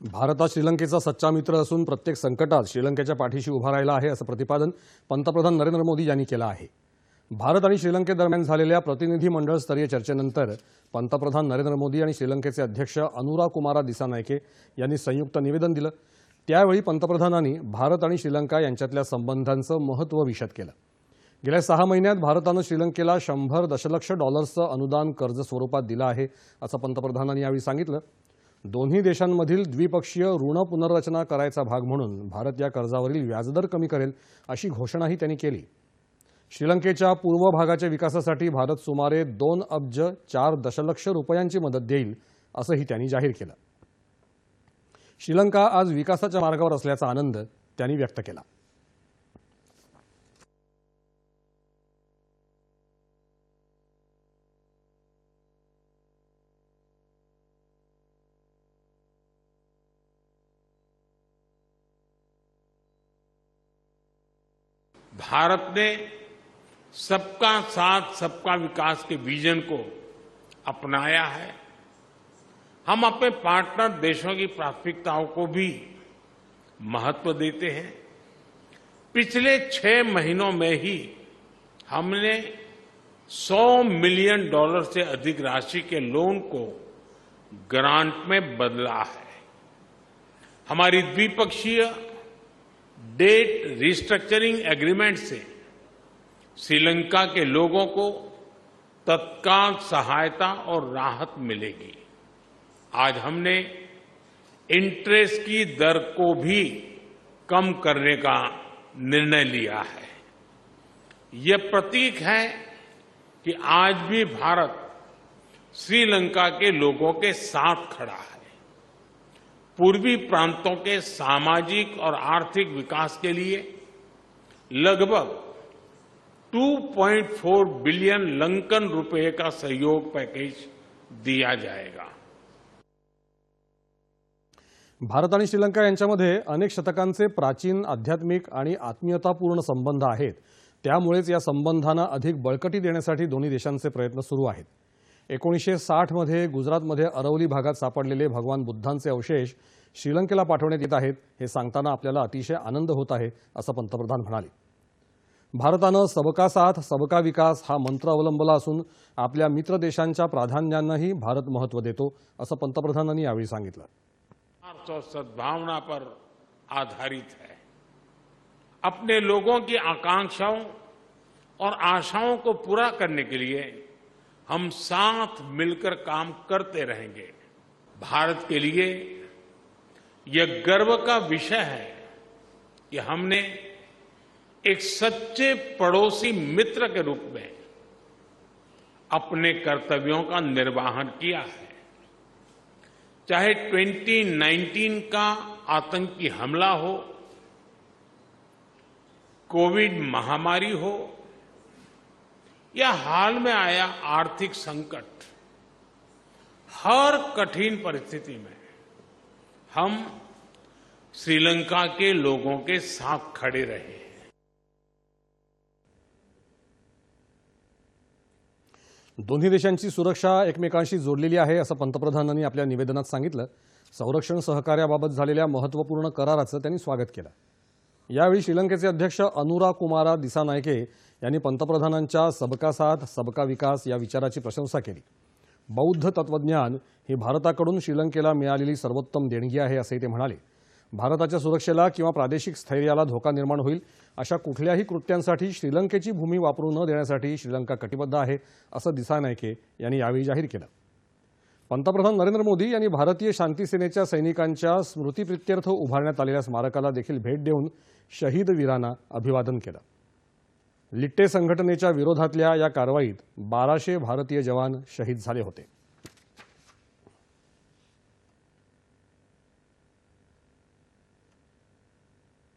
भारत हा श्रीलंकेचा सच्चा मित्र असून प्रत्येक संकटात श्रीलंकेच्या पाठीशी उभा राहिला आहे असं प्रतिपादन पंतप्रधान नरेंद्र मोदी यांनी केलं आहे. भारत आणि श्रीलंकेदरम्यान झालेल्या प्रतिनिधी मंडळ स्तरीय चर्चेनंतर पंतप्रधान नरेंद्र मोदी आणि श्रीलंकेचे अध्यक्ष अनुरा कुमारा दिसानायके यांनी संयुक्त निवेदन दिलं. त्यावेळी पंतप्रधानांनी भारत आणि श्रीलंका यांच्यातल्या संबंधांचं महत्त्व विशद केलं. गेल्या सहा महिन्यात भारतानं श्रीलंकेला शंभर दशलक्ष डॉलर्सचं अनुदान कर्ज स्वरूपात दिलं आहे असं पंतप्रधानांनी यावेळी सांगितलं. दोन्ही देशांमधील द्विपक्षीय ऋण पुनर्रचना करायचा भाग म्हणून भारत या कर्जावरील व्याजदर कमी करेल अशी घोषणाही त्यांनी केली. श्रीलंकेच्या पूर्व भागाच्या विकासासाठी भारत सुमारे दोन अब्ज चार दशलक्ष रुपयांची मदत देईल असंही त्यांनी जाहीर केलं. श्रीलंका आज विकासाच्या मार्गावर असल्याचा आनंद त्यांनी व्यक्त केला. भारत ने सबका साथ, सबका विकास के विजन को अपनाया है। हम अपने पार्टनर देशों की प्राथमिकताओं को भी महत्व देते हैं। पिछले छह महीनों में ही हमने 100 मिलियन डॉलर से अधिक राशि के लोन को ग्रांट में बदला है। हमारी द्विपक्षीय डेट रिस्ट्रक्चरिंग एग्रीमेंट से श्रीलंका के लोगों को तत्काल सहायता और राहत मिलेगी। आज हमने इंटरेस्ट की दर को भी कम करने का निर्णय लिया है। यह प्रतीक है कि आज भी भारत श्रीलंका के लोगों के साथ खड़ा है। पूर्वी प्रांतों के सामाजिक और आर्थिक विकास के लिए लगभग 2.4 बिलियन लंकन रुपए का सहयोग पैकेज दिया जाएगा। भारत आणि श्रीलंका यांच्यामध्ये अनेक शतकांचे प्राचीन आध्यात्मिक आणि आत्मीयतापूर्ण संबंध आहेत. त्यामुळेच या संबंधांना अधिक बळकटी देण्यासाठी दोन्ही देशांचे प्रयत्न सुरू आहेत. एकोणीसशे साठमध्ये गुजरातमध्ये अरवली भागात सापडलेले भगवान बुद्धांचे अवशेष श्रीलंकेला पाठवण्यात येत आहेत हे सांगताना आपल्याला अतिशय आनंद होत आहे असं पंतप्रधान म्हणाले. भारतानं सबका साथ सबका विकास हा मंत्र अवलंबला असून आपल्या मित्र देशांच्या प्राधान्यांनाही भारत महत्त्व देतो असं पंतप्रधानांनी यावेळी सांगितलं. सद्भावना पर आधारित है. अपने लोगों की आकांक्षाओं और आशाओं को पूरा करने के लिए हम साथ मिलकर काम करते रहेंगे। भारत के लिए यह गर्व का विषय है कि हमने एक सच्चे पड़ोसी मित्र के रूप में अपने कर्तव्यों का निर्वाहन किया है। चाहे 2019 का आतंकी हमला हो, कोविड महामारी हो या हाल में आया आर्थिक संकट हर कठिन परिस्थिति में हम श्रीलंका के लोगों के साथ खड़े रहे दोन्ही देशांची सुरक्षा एकमेकांशी जोडलेली आहे असं पंतप्रधानांनी आपल्या निवेदनात सांगितलं. संरक्षण सहकार्याबाबत झालेल्या महत्त्वपूर्ण कराराचं त्यांनी स्वागत केलं. यावेळी श्रीलंकेचे अध्यक्ष अनुरा कुमारा दिसानायके यांनी पंतप्रधानांच्या सबका साथ सबका विकास या विचाराची प्रशंसा केली. बौद्ध तत्वज्ञान ही भारताकडून श्रीलंकेला मिळालेली सर्वोत्तम देणगी आहे असंही ते म्हणाले. भारताच्या सुरक्षेला किंवा प्रादेशिक स्थैर्याला धोका निर्माण होईल अशा कुठल्याही कृत्यांसाठी श्रीलंकेची भूमी वापरू न देण्यासाठी श्रीलंका कटिबद्ध आहे असं दिसानायके यांनी यावेळी जाहीर केलं. पंतप्रधान नरेंद्र मोदी यांनी भारतीय शांती सेनेच्या सैनिकांच्या स्मृतीप्रित्यर्थ उभारण्यात आलेल्या स्मारकाला देखील भेट देऊन शहीद वीरांना अभिवादन केलं. लिट्टे संघटनेच्या विरोधातल्या या कारवाईत बाराशे भारतीय जवान शहीद झाले होते.